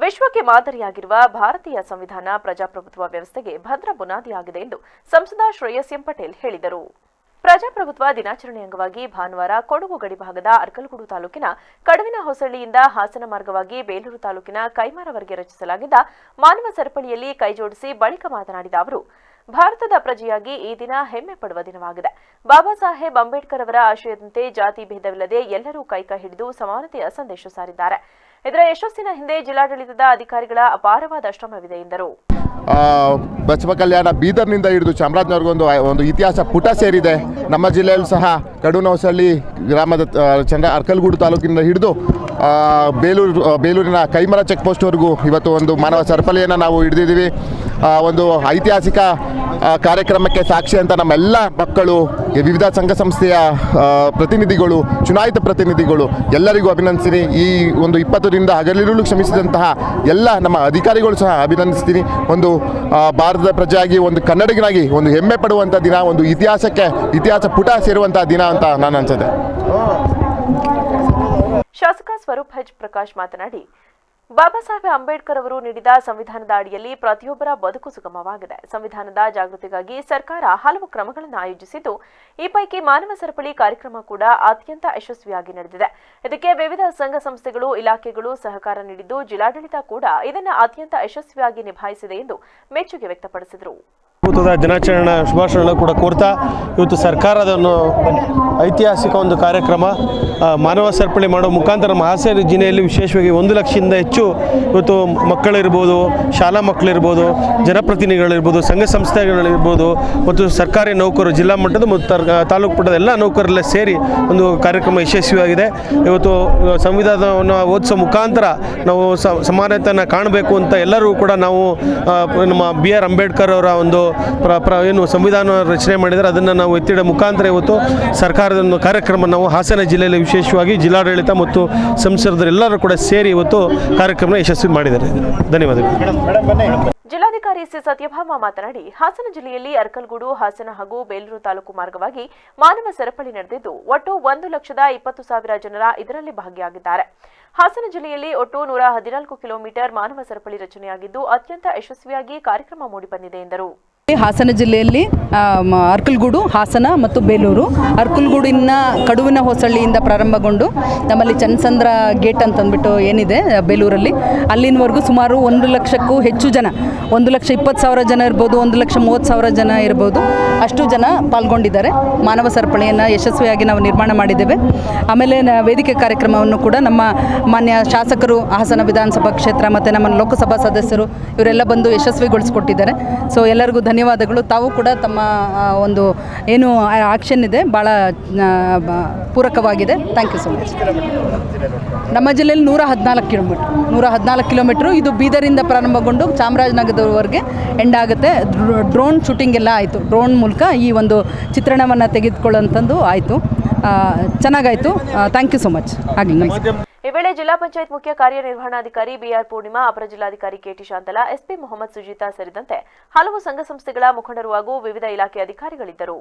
ವಿಶ್ವಕ್ಕೆ ಮಾದರಿಯಾಗಿರುವ ಭಾರತೀಯ ಸಂವಿಧಾನ ಪ್ರಜಾಪ್ರಭುತ್ವ ವ್ಯವಸ್ಥೆಗೆ ಭದ್ರ ಬುನಾದಿಯಾಗಿದೆ ಎಂದು ಸಂಸದ ಶ್ರೇಯಸ್ ಎಂ ಪಟೇಲ್ ಹೇಳಿದರು. ಪ್ರಜಾಪ್ರಭುತ್ವ ದಿನಾಚರಣೆ ಅಂಗವಾಗಿ ಭಾನುವಾರ ಕೊಡಗು ಗಡಿಭಾಗದ ಅರ್ಕಲಗೂಡು ತಾಲೂಕಿನ ಕಡವಿನ ಹೊಸಳ್ಳಿಯಿಂದ ಹಾಸನ ಮಾರ್ಗವಾಗಿ ಬೇಲೂರು ತಾಲೂಕಿನ ಕೈಮಾರವರೆಗೆ ರಚಿಸಲಾಗಿದ್ದ ಮಾನವ ಸರಪಳಿಯಲ್ಲಿ ಕೈಜೋಡಿಸಿ ಬಳಿಕ ಮಾತನಾಡಿದ ಅವರು, ಭಾರತದ ಪ್ರಜೆಯಾಗಿ ಈ ದಿನ ಹೆಮ್ಮೆ ಪಡುವ ದಿನವಾಗಿದೆ. ಬಾಬಾ ಸಾಹೇಬ್ ಅಂಬೇಡ್ಕರ್ ಅವರ ಆಶಯದಂತೆ ಜಾತಿ ಭೇದವಿಲ್ಲದೆ ಎಲ್ಲರೂ ಕೈಕ ಹಿಡಿದು ಸಮಾನತೆಯ ಸಂದೇಶ ಸಾರಿದ್ದಾರೆ. ಇದರ ಯಶಸ್ಸಿನ ಹಿಂದೆ ಜಿಲ್ಲಾಡಳಿತದ ಅಧಿಕಾರಿಗಳ ಅಪಾರವಾದ ಶ್ರಮವಿದೆ ಎಂದರು. ಬಸವ ಕಲ್ಯಾಣ ಬೀದರ್ನಿಂದ ಹಿಡಿದು ಚಾಮರಾಜನಗರಗೊಂದು ಒಂದು ಇತಿಹಾಸ ಪುಟ ಸೇರಿದೆ. ನಮ್ಮ ಜಿಲ್ಲೆಯಲ್ಲೂ ಸಹ ಕಡುನೌಸಳ್ಳಿ ಗ್ರಾಮದ ಚಂದ್ರ ಅರ್ಕಲ್ಗೂಡು ತಾಲೂಕಿನಿಂದ ಹಿಡಿದು ಬೇಲೂರು ಬೇಲೂರಿನ ಕೈಮರ ಚೆಕ್ ಪೋಸ್ಟ್ವರೆಗೂ ಇವತ್ತು ಒಂದು ಮಾನವ ಸರಪಳಿಯನ್ನು ನಾವು ಹಿಡಿದಿದ್ದೀವಿ. ಒಂದು ಐತಿಹಾಸಿಕ ಕಾರ್ಯಕ್ರಮಕ್ಕೆ ಸಾಕ್ಷಿ ಅಂತ ನಮ್ಮೆಲ್ಲ ಮಕ್ಕಳು ವಿವಿಧ ಸಂಘ ಸಂಸ್ಥೆಯ ಪ್ರತಿನಿಧಿಗಳು, ಚುನಾಯಿತ ಪ್ರತಿನಿಧಿಗಳು ಎಲ್ಲರಿಗೂ ಅಭಿನಂದಿಸ್ತೀನಿ. ಈ ಒಂದು ಇಪ್ಪತ್ತರಿಂದ ಹಗಲಿರುಳು ಶ್ರಮಿಸಿದಂತಹ ಎಲ್ಲ ನಮ್ಮ ಅಧಿಕಾರಿಗಳು ಸಹ ಅಭಿನಂದಿಸ್ತೀನಿ. ಒಂದು ಭಾರತದ ಪ್ರಜೆಯಾಗಿ, ಒಂದು ಕನ್ನಡಿಗನಾಗಿ, ಒಂದು ಹೆಮ್ಮೆ ಪಡುವಂಥ ದಿನ, ಒಂದು ಇತಿಹಾಸಕ್ಕೆ, ಇತಿಹಾಸ ಪುಟ ಸೇರುವಂಥ ದಿನ ಅಂತ ನಾನು ಅನ್ಸುತ್ತೆ. ಶಾಸಕ ಸ್ವರೂಪ್ ಹಜ್ ಪ್ರಕಾಶ್ ಮಾತನಾಡಿ ಬಾಬಾ ಸಾಹೇಬ್ ಅಂಬೇಡ್ಕರ್ ಅವರು ನೀಡಿದ ಸಂವಿಧಾನದ ಅಡಿಯಲ್ಲಿ ಪ್ರತಿಯೊಬ್ಬರ ಬದುಕು ಸುಗಮವಾಗಿದೆ. ಸಂವಿಧಾನದ ಜಾಗೃತಿಗಾಗಿ ಸರ್ಕಾರ ಹಲವು ಕ್ರಮಗಳನ್ನು ಆಯೋಜಿಸಿದ್ದು, ಈ ಪೈಕಿ ಮಾನವ ಸರಪಳಿ ಕಾರ್ಯಕ್ರಮ ಕೂಡ ಅತ್ಯಂತ ಯಶಸ್ವಿಯಾಗಿ ನಡೆದಿದೆ. ಇದಕ್ಕೆ ವಿವಿಧ ಸಂಘ ಸಂಸ್ಥೆಗಳು, ಇಲಾಖೆಗಳು ಸಹಕಾರ ನೀಡಿದ್ದು, ಜಿಲ್ಲಾಡಳಿತ ಕೂಡ ಇದನ್ನು ಅತ್ಯಂತ ಯಶಸ್ವಿಯಾಗಿ ನಿಭಾಯಿಸಿದೆ ಎಂದು ಮೆಚ್ಚುಗೆ ವ್ಯಕ್ತಪಡಿಸಿದರು. ಪ್ರಭುತ್ವದ ದಿನಾಚರಣೆ ಶುಭಾಶಯಗಳನ್ನು ಕೂಡ ಕೋರ್ತಾ ಇವತ್ತು ಸರ್ಕಾರದನ್ನು ಐತಿಹಾಸಿಕ ಒಂದು ಕಾರ್ಯಕ್ರಮ ಮಾನವ ಸರಪಳಿ ಮಾಡೋ ಮುಖಾಂತರ ಹಾಸನ ಜಿಲ್ಲೆಯಲ್ಲಿ ವಿಶೇಷವಾಗಿ ಒಂದು ಲಕ್ಷದಿಂದ ಹೆಚ್ಚು ಇವತ್ತು ಮಕ್ಕಳಿರ್ಬೋದು, ಶಾಲಾ ಮಕ್ಕಳಿರ್ಬೋದು, ಜನಪ್ರತಿನಿಧಿಗಳಿರ್ಬೋದು, ಸಂಘ ಸಂಸ್ಥೆಗಳಿರ್ಬೋದು ಮತ್ತು ಸರ್ಕಾರಿ ನೌಕರರು, ಜಿಲ್ಲಾ ಮಟ್ಟದ ಮತ್ತು ತಾಲೂಕು ಮಟ್ಟದ ಎಲ್ಲ ನೌಕರರೆಲ್ಲ ಸೇರಿ ಒಂದು ಕಾರ್ಯಕ್ರಮ ಯಶಸ್ವಿಯಾಗಿದೆ. ಇವತ್ತು ಸಂವಿಧಾನವನ್ನು ಓದಿಸೋ ಮುಖಾಂತರ ನಾವು ಸಮಾನತೆಯನ್ನು ಕಾಣಬೇಕು ಅಂತ ಎಲ್ಲರೂ ಕೂಡ ನಾವು ನಮ್ಮ ಬಿ ಆರ್ ಅಂಬೇಡ್ಕರ್ ಅವರ ಒಂದು ಪ್ರ ಪ್ರ ಏನು ಸಂವಿಧಾನ ರಚನೆ ಮಾಡಿದರೆ ಅದನ್ನು ನಾವು ಎತ್ತಿಡ ಮುಖಾಂತರ ಇವತ್ತು ಸರ್ಕಾರದ ಒಂದು ಕಾರ್ಯಕ್ರಮ ನಾವು ಹಾಸನ ಜಿಲ್ಲೆಯಲ್ಲಿ ವಿಶೇಷವಾಗಿ ಜಿಲ್ಲಾಡಳಿತ ಮತ್ತು ಸಂಸದರೆಲ್ಲರೂ ಕೂಡ ಸೇರಿ ಇವತ್ತು ಕಾರ್ಯಕ್ರಮ ಯಶಸ್ವಿ ಮಾಡಿದ್ದಾರೆ. ಧನ್ಯವಾದಗಳು. ಜಿಲ್ಲಾಧಿಕಾರಿ ಸಿ. ಸತ್ಯಭಾಮ ಮಾತನಾಡಿ ಹಾಸನ ಜಿಲ್ಲೆಯಲ್ಲಿ ಅರ್ಕಲ್ಗೂಡು ಹಾಸನ ಹಾಗೂ ಬೇಲೂರು ತಾಲೂಕು ಮಾರ್ಗವಾಗಿ ಮಾನವ ಸರಪಳಿ ನಡೆದಿದ್ದು ಒಟ್ಟು ಒಂದು ಲಕ್ಷದ ಇಪ್ಪತ್ತು ಸಾವಿರ ಜನರ ಇದರಲ್ಲಿ ಭಾಗಿಯಾಗಿದ್ದಾರೆ. ಹಾಸನ ಜಿಲ್ಲೆಯಲ್ಲಿ ಒಟ್ಟು ನೂರ ಹದಿನಾಲ್ಕು ಕಿಲೋಮೀಟರ್ ಮಾನವ ಸರಪಳಿ ರಚನೆಯಾಗಿದ್ದು ಅತ್ಯಂತ ಯಶಸ್ವಿಯಾಗಿ ಕಾರ್ಯಕ್ರಮ ಮೂಡಿಬಂದಿದೆ ಎಂದರು. ಹಾಸನ ಜಿಲ್ಲೆಯಲ್ಲಿ ಅರ್ಕಲ್ಗೂಡು, ಹಾಸನ ಮತ್ತು ಬೇಲೂರು. ಅರ್ಕಲ್ಗೂಡಿನ ಕಡುವಿನ ಹೊಸಳ್ಳಿಯಿಂದ ಪ್ರಾರಂಭಗೊಂಡು ನಮ್ಮಲ್ಲಿ ಚನ್ನಸಂದ್ರ ಗೇಟ್ ಅಂತಂದ್ಬಿಟ್ಟು ಏನಿದೆ ಬೇಲೂರಲ್ಲಿ. ಅಲ್ಲಿನವರೆಗೂ ಸುಮಾರು ಒಂದು ಲಕ್ಷಕ್ಕೂ ಹೆಚ್ಚು ಜನ, ಒಂದು ಲಕ್ಷ ಇಪ್ಪತ್ತು ಸಾವಿರ ಜನ ಇರ್ಬೋದು, ಒಂದು ಲಕ್ಷ ಮೂವತ್ತು ಸಾವಿರ ಜನ ಇರ್ಬೋದು. ಅಷ್ಟು ಜನ ಪಾಲ್ಗೊಂಡಿದ್ದಾರೆ. ಮಾನವ ಸರಪಳಿಯನ್ನು ಯಶಸ್ವಿಯಾಗಿ ನಾವು ನಿರ್ಮಾಣ ಮಾಡಿದ್ದೇವೆ. ಆಮೇಲೆ ವೇದಿಕೆ ಕಾರ್ಯಕ್ರಮವನ್ನು ಕೂಡ ನಮ್ಮ ಮಾನ್ಯ ಶಾಸಕರು, ಹಾಸನ ವಿಧಾನಸಭಾ ಕ್ಷೇತ್ರ ಮತ್ತು ನಮ್ಮ ಲೋಕಸಭಾ ಸದಸ್ಯರು, ಇವರೆಲ್ಲ ಬಂದು ಯಶಸ್ವಿಗೊಳಿಸ್ಕೊಟ್ಟಿದ್ದಾರೆ. ಸೊ, ಎಲ್ಲರಿಗೂ ಧನ್ಯವಾದಗಳು. ತಾವು ಕೂಡ ತಮ್ಮ ಒಂದು, ಏನು ಆಕ್ಷನ್ ಇದೆ ಭಾಳ ಪೂರಕವಾಗಿದೆ. ಥ್ಯಾಂಕ್ ಯು ಸೊ ಮಚ್ ನಮ್ಮ ಜಿಲ್ಲೆಯಲ್ಲಿ ನೂರ ಹದಿನಾಲ್ಕು ಕಿಲೋಮೀಟ್ರ್ ನೂರ ಹದಿನಾಲ್ಕು ಕಿಲೋಮೀಟ್ರು ಇದು ಬೀದರಿಂದ ಪ್ರಾರಂಭಗೊಂಡು ಚಾಮರಾಜನಗರದವರೆಗೆ ಎಂಡ್ ಆಗುತ್ತೆ. ಡ್ರೋನ್ ಶೂಟಿಂಗ್ ಎಲ್ಲ ಆಯಿತು. ಡ್ರೋನ್ ಮೂಲಕ ಈ ಒಂದು ಚಿತ್ರಣವನ್ನು ತೆಗೆದುಕೊಳ್ಳೋಂಥದ್ದು ಆಯಿತು. ಚೆನ್ನಾಗಾಯಿತು. ಥ್ಯಾಂಕ್ ಯು ಸೊ ಮಚ್ ಹಾಗೆ ಈ ವೇಳೆ ಜಿಲ್ಲಾ ಪಂಚಾಯತ್ ಮುಖ್ಯ ಕಾರ್ಯನಿರ್ವಹಣಾಧಿಕಾರಿ ಬಿಆರ್ ಪೂರ್ಣಿಮಾ, ಅಪರ ಜಿಲ್ಲಾಧಿಕಾರಿ K T Shantala, S P Mohammed Sujeetha ಸೇರಿದಂತೆ ಹಲವು ಸಂಘ ಸಂಸ್ಥೆಗಳ ಮುಖಂಡರು ಹಾಗೂ ವಿವಿಧ ಇಲಾಖೆ ಅಧಿಕಾರಿಗಳಿದ್ದರು.